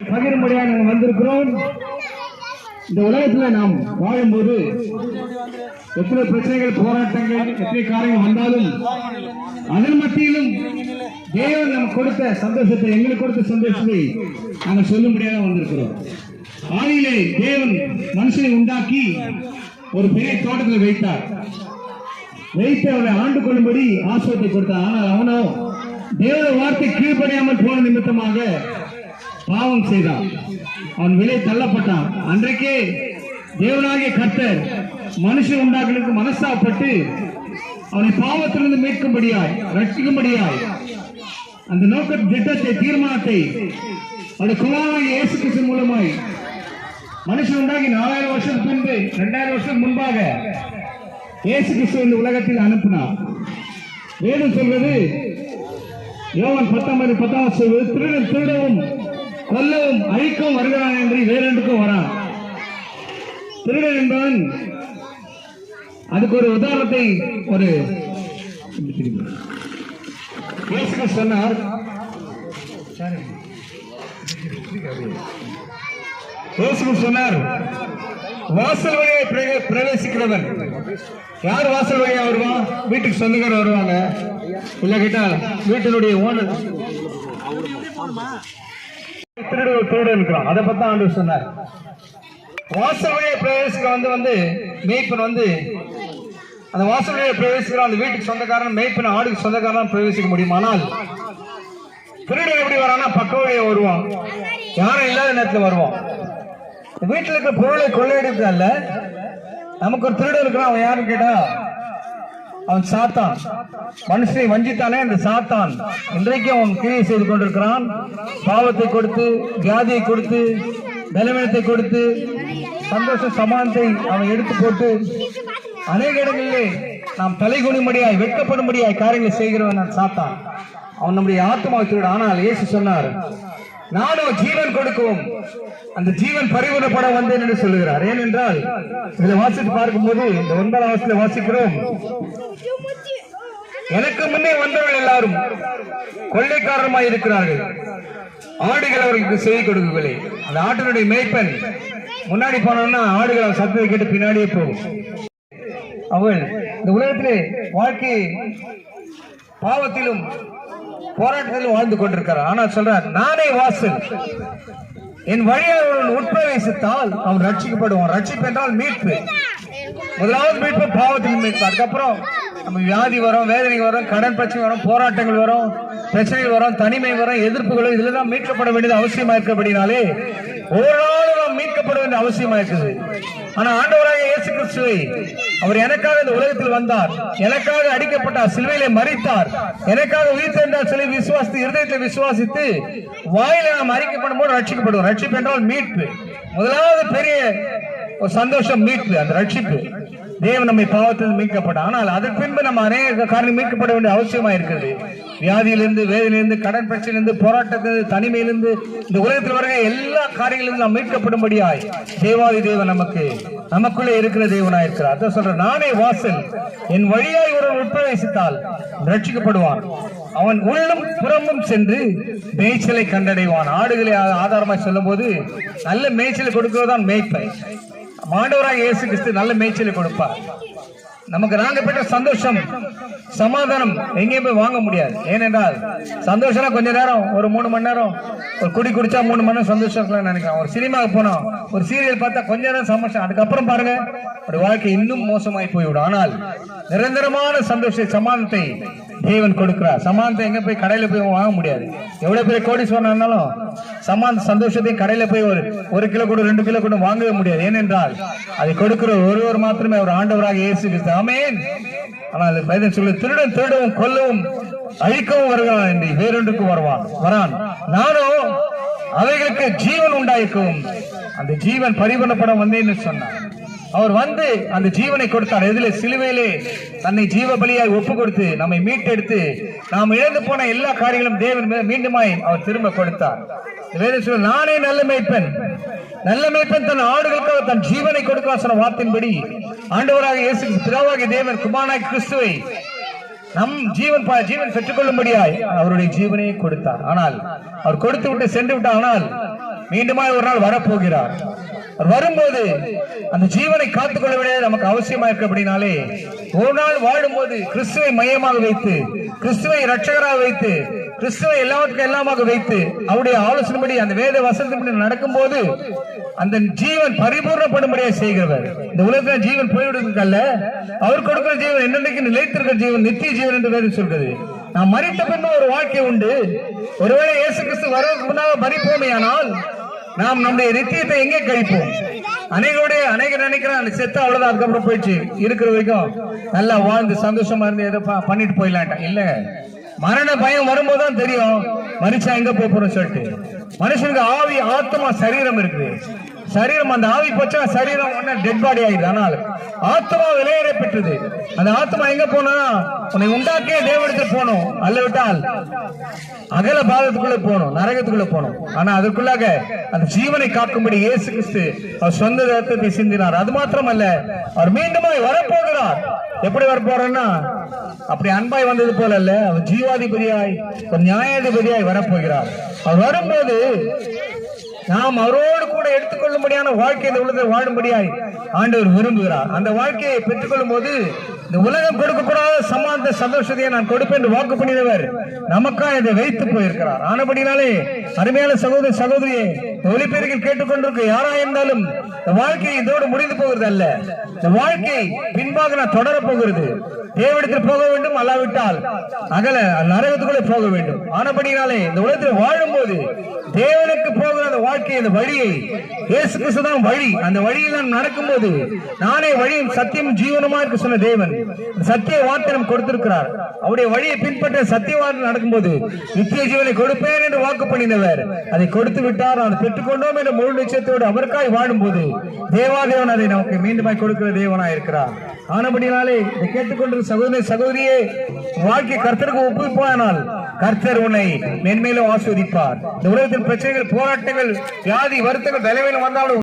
பகிரும்படியாக நாங்கள் வந்திருக்கிறோம். இந்த உலகத்துல நாம் வாழும்போது எத்தனை பிரச்சனைகள் போராட்டங்கள் எத்தனை காரியங்கள் வந்தாலும் அதன் மத்தியிலும் தேவன் நமக்கு கொடுத்த சந்தோஷத்தை எங்களுக்கு கொடுத்த சந்தோஷத்தை நாங்கள் சொல்லும்படியாக வந்திருக்கிறோம். ஆதியிலே தேவன் மனுஷனை உண்டாக்கி ஒரு பெரிய தோட்டத்தில் வைத்தார். வைத்து அவரை ஆண்டு கொள்ளும்படி ஆசிரியத்தை கொடுத்தார். ஆனால் அவனோ தேவ வார்த்தை கீழ்ப்படியாமல் போன நிமித்தமாக பாவம் செய்தான் அவன் விலை தள்ளப்பட்டான். அன்றைக்கே தேவனாகிய கர்த்தர் மனுஷன் உண்டாக்களுக்கு மனசாப்பட்டு அவனை பாவத்திலிருந்து மீட்கும்படியாய் ரட்சிக்கும்படியாய் அந்த நோக்க திட்டத்தை தீர்மானத்தை அவருடைய குமாரனாகிய இயேசு கிறிஸ்து மூலமாய் மனுஷன் உண்டாகி நாலாயிரம் வருஷம் பின்பு இரண்டாயிரம் வருஷம் முன்பாக இயேசு கிறிஸ்து இந்த உலகத்தில் அனுப்பினார். வேதம் சொல்வது யோவான் பத்தொன்பது பத்தாம் சொல்வது திருடன் திருடவும் கொல்லவும் அழிக்கவும் வருகிறான் என்று வேறென்றுக்கும் வரான். திருடன் என்பவன் அதுக்கு ஒரு உதாரணத்தை ஒரு சொன்னார். சொன்னார் வாசல் வழியை பிரவே- பிரவேசிக்கிறவன். யார் வாசல் வழியா வருவான் வீட்டுக்கு சொந்தக்காரர் வருவாங்க. இல்ல கேட்டா வீட்டினுடைய ஓனர் திருடு ஒரு திருடு இருக்கிறான். அதை பத்தி ஆண்டு சொன்னார். வாசல் பிரவேசிக்க வந்து வந்து மேய்ப்பன் வந்து அந்த வாசல் வழியை பிரவேசிக்கிற அந்த வீட்டுக்கு சொந்தக்காரன் மேய்ப்பன் ஆடுக்கு சொந்தக்காரன் பிரவேசிக்க முடியும் ஆனால் திருடன் எப்படி வரானா பக்க வழியா வருவான். யாரும் இல்லாத நேரத்துல வருவான். வீட்டுல இருக்கிற பொருளை கொள்ளையடிக்கல நமக்கு ஒரு திருடன் இருக்கிறான் அவன் யாருன்னு கேட்டா அவன் சாத்தான். மனுஷனை வஞ்சித்தானே அந்த சாத்தான். இன்றைக்கும் அவன் கிரியை செய்து கொண்டிருக்கிறான். பாவத்தை கொடுத்து வியாதியை கொடுத்து பலவீனத்தை கொடுத்து சந்தோஷ சமானத்தை அவன் எடுத்து போட்டு அநேக இடங்களிலே நாம் தலைகுனிமடியாய் வெட்கப்படும்படியாய் காரியங்களை செய்கிறவன் நான் சாத்தான். அவன் நம்முடைய ஆத்மாவை திருட. ஆனால் இயேசு சொன்னார் நானும் ஜீவன் கொடுக்கும். அந்த ஜீவன் பரிவுறப்பட வந்தேன் என்று சொல்லுகிறார். ஏனென்றால் இதை வாசித்து பார்க்கும்போது இந்த ஒன்பதாம் வாசத்துல வாசிக்கிறோம். எனக்கு முன்னே வந்தவர்கள் எல்லாரும் கொள்ளைக்காரமாய் இருக்கிறார்கள். ஆடுகள் அவர்களுக்கு செய்தி கொடுக்கவில்லை. அந்த ஆட்டினுடைய மேய்ப்பன் முன்னாடி போனோம்னா ஆடுகள் அவன் சத்தத்தை கேட்டு பின்னாடியே போகும். அவள் இந்த உலகத்திலே வாழ்க்கை பாவத்திலும் போராட்டத்தில் வாழ்ந்து கொண்டிருக்கிறார். ஆனால் சொல்றார் நானே வாசல். என் வழியாக ஒருவன் உட்பிரவேசித்தால் அவன் ரட்சிக்கப்படுவான். ரட்சிப்பு என்றால் மீட்பு. முதலாவது மீட்பு பாவத்தின் மீட்பு அதுக்கப்புறம் நம்ம வியாதி வரும் வேதனை வரும் கடன் பிரச்சனை வரும் போராட்டங்கள் வரும் பிரச்சனைகள் வரும் தனிமை வரும் எதிர்ப்புகளும் இதுல தான் மீட்கப்பட வேண்டியது அவசியமா இருக்கபடினாலே ஒரு மீட்கப்பட வேண்டிய அவசியமா இருக்குது. ஆனா ஆண்டவராக இயேசு கிறிஸ்துவை அவர் எனக்காக இந்த உலகத்தில் வந்தார். எனக்காக அடிக்கப்பட்டார் சிலுவையிலே மறித்தார் எனக்காக உயிர் தெழுந்தார் சிலை விசுவாசித்து இருதயத்தில் விசுவாசித்து வாயில நாம் அறிக்கப்படும் போது ரட்சிக்கப்படுவோம். ரட்சிப்பு என்றால் மீட்பு. முதலாவது பெரிய ஒரு சந்தோஷம் மீட்பு அந்த ரட்சிப்பு. தேவன் நம்மை பாவத்தில் மீட்கப்பட்ட ஆனால் அதற்கு பின்பு நம்ம அநேக காரணம் மீட்கப்பட வேண்டிய அவசியமா இருக்கிறது வியாதியிலிருந்து வேதியிலிருந்து கடன் பிரச்சனையிலிருந்து போராட்டத்திலிருந்து தனிமையிலிருந்து இந்த உலகத்தில் வர எல்லா காரியங்களிலிருந்து நாம் மீட்கப்படும்படியாய் தேவாதி தேவன் நமக்கு நமக்குள்ளே இருக்கிற தேவனாய் இருக்கிறார். அதான் சொல்ற நானே வாசல் என் வழியாய் ஒருவன் உட்பிரவேசித்தால் ரட்சிக்கப்படுவான். அவன் உள்ளும் புறமும் சென்று மேய்ச்சலை கண்டடைவான். ஆடுகளை ஆதாரமாக ஆதாரமாய் சொல்லும் போது நல்ல மேய்ச்சலை கொடுக்கிறதான் மேய்ப்பை. மாண்டவராக இயேசு கிறிஸ்து நல்ல மேய்ச்சலை கொடுப்பார். நமக்கு நாங்க பெற்ற சந்தோஷம் சமாதானம் எங்கேயும் போய் வாங்க முடியாது. ஏனென்றால் சந்தோஷம்னா கொஞ்ச நேரம் ஒரு மூணு மணி நேரம் ஒரு குடி குடிச்சா மூணு மணி நேரம் சந்தோஷம் இருக்கலாம்னு நினைக்கிறேன் ஒரு சினிமாவுக்கு போனோம் ஒரு சீரியல் பார்த்தா கொஞ்ச நேரம் சந்தோஷம். அதுக்கப்புறம் பாருங்க ஒரு வாழ்க்கை இன்னும் மோசமாய் போய்விடும். ஆனால் நிரந்தரமான சந்தோஷ சமாதானத்தை தேவன் கொடுக்கிறார் சமானத்தை எங்க போய் கடையில போய் வாங்க முடியாது. எவ்வளவு பெரிய கோடீஸ்வரன் இருந்தாலும் சமான் சந்தோஷத்தையும் கடையில போய் ஒரு ஒரு கிலோ கூட ரெண்டு கிலோ கூட வாங்கவே முடியாது. ஏனென்றால் அதை கொடுக்கிற ஒருவர் மாத்திரமே ஒரு ஆண்டவராக இயேசு கிறிஸ்து. ஆமென். ஆனால் வேதம் சொல்லு திருடன் திருடவும் கொல்லவும் அழிக்கவும் வருகிறான் என்று வேறொன்றுக்கு வருவான் வரான். நானும் அவைகளுக்கு ஜீவன் உண்டாயிருக்கவும் அந்த ஜீவன் பரிபணப்படம் வந்தேன்னு சொன்னான் அவர் வந்து அந்த ஜீவனை கொடுத்தார். எதிலே சிலுவையிலே தன்னை ஜீவ பலியாய் ஒப்பு கொடுத்து நம்மை மீட்டெடுத்து நாம் இழந்து போன எல்லா காரியங்களும் தேவன் மீ- மீண்டுமாய் அவர் திரும்ப கொடுத்தார். வேறு சொல்ல நானே நல்ல மேய்ப்பன். நல்ல மேய்ப்பன் தன் ஆடுகளுக்காக தன் ஜீவனை கொடுக்க சொன்ன வார்த்தையின்படி ஆண்டவராக இயேசு பிதாவாகிய தேவன் குமாராய் கிறிஸ்துவை நம் ஜீவன் பா ஜீவன் பெற்றுக்கொள்ளும்படியாய் அவருடைய ஜீவனையை கொடுத்தார். ஆனால் அவர் கொடுத்து விட்டு சென்று விட்டார். ஆனால் மீண்டுமாய் ஒரு நாள் வரப்போகிறார். அவர் வரும்போது அந்த ஜீவனை காத்துக்கொள்ள வேண்டியது நமக்கு அவசியமா இருக்கு அப்படின்னாலே ஒரு நாள் வாழும்போது கிறிஸ்துவை மையமாக வைத்து கிறிஸ்துவை ரட்சகராக வைத்து கிறிஸ்துவை எல்லாவற்றுக்கும் எல்லாமாக வைத்து அவருடைய ஆலோசனைப்படி அந்த வேத வசனத்தின்படி நடக்கும்போது அந்த ஜீவன் பரிபூர்ணப்படும்படியாக செய்கிறவர். இந்த உலகத்துல ஜீவன் போய்விடுவதற்கல்ல அவர் கொடுக்கிற ஜீவன் என்னென்னைக்கு நிலைத்திருக்கிற ஜீவன் நித்திய ஜீவன் என்று வேறு சொல்கிறது. நாம் மறித்த பின்பு ஒரு வாழ்க்கை உண்டு. ஒருவேளை இயேசு கிறிஸ்து வரவுக்கு முன்னாக மறிப்போமேயானால் நாம் நம்முடைய நித்தியத்தை எங்கே கழிப்போம்? அனைவருடைய அநேகர் நினைக்கிறான் செத்து அவ்வளவுதான் அதுக்கப்புறம் போயிடுச்சு. இருக்கிற வரைக்கும் நல்லா வாழ்ந்து சந்தோஷமா இருந்து எதோ பண்ணிட்டு போயிடலான்ட்டான் இல்ல. மரண பயம் வரும்போதுதான் தெரியும். மனுஷன் எங்க போக போறோம் சொல்லிட்டு. மனுஷனுக்கு ஆவி ஆத்மா சரீரம் இருக்குது. சரீரம் அந்த ஆவி போச்சா சரீரம் ஒன்னு டெட் பாடி ஆயிடுது. ஆனால் ஆத்மா விலையேற பெற்றது. அந்த ஆத்மா எங்க போனா உன்னை உண்டாக்கிய தேவனத்தில் போகணும் அல்ல விட்டால் அகல பாதத்துக்குள்ள போகணும் நரகத்துக்குள்ள போகணும் ஆனா அதற்குள்ளாக அந்த ஜீவனை காக்கும்படி இயேசு கிறிஸ்து அவர் சொந்த ரத்தத்தை சிந்தினார். அது மாத்திரமல்ல அவர் மீண்டுமாய் வரப்போகிறார். எப்படி வரப்போறன்னா அப்படி அன்பாய் வந்தது போல அல்ல அவர் ஜீவாதிபதியாய் ஒரு நியாயாதிபதியாய் வரப்போகிறார். அவர் வரும்போது நாம் அவரோடு கூட எடுத்துக்கொள்ளும்படியான வாழ்க்கை இந்த உலகத்தில் வாழும்படியாய் ஆண்டவர் விரும்புகிறார். அந்த வாழ்க்கையை பெற்றுக்கொள்ளும் போது இந்த உலகம் கொடுக்கக்கூடாத சமாந்த சந்தோஷத்தையை நான் கொடுப்பேன் என்று வாக்கு பண்ணினவர் நமக்கா இதை வைத்து போயிருக்கிறார். ஆனபடினாலே அருமையான சகோதர சகோதரியை ஒளிப்பேர்கள் கேட்டுக்கொண்டிருக்க யாரா இருந்தாலும் இந்த வாழ்க்கை இதோடு முடிந்து போகிறது அல்ல. இந்த வாழ்க்கை பின்பாக நான் தொடர போகிறது. தேவடத்தில் போக வேண்டும் அல்லாவிட்டால் அகல நரகத்துக்குள்ளே போக வேண்டும். ஆனபடினாலே இந்த உலகத்தில் வாழும் போது தேவனுக்கு போகிற அந்த வாழ்க்கை அந்த வழியை இயேசு கிறிஸ்து தான் வழி. அந்த வழியில் நாம் நடக்கும்போது நானே வழியும் சத்தியம் ஜீவனமா இருக்க சொன்ன தேவன். சத்திய வார்த்தை நமக்கு கொடுத்திருக்கிறார். அவருடைய வழியை பின்பற்ற சத்திய வார்த்தை நடக்கும்போது நித்திய ஜீவனை கொடுப்பேன் என்று வாக்கு பண்ணினவர். அதை கொடுத்து விட்டார் அவர் பெற்றுக்கொண்டோம் என்ற முழு நிச்சயத்தோடு அவருக்காய் வாழும்போது தேவாதேவன் அதை நமக்கு மீண்டுமாய் கொடுக்கிற தேவனாய் இருக்கிறார் ஆனபடினாலே இதை கேட்டுக்கொண்டிருந்த சகோதரி சகோதரியே வாழ்க்கை கர்த்தருக்கு ஒப்புவிப்பானால் கர்த்தர் உன்னை மென்மேலும் ஆஸ்வதிப்பார். இந்த உலகத்தில் பிரச்சனைகள் போராட்டங்கள் வியாதி வருத்தங்கள் தலைமையில் வந்தாலும்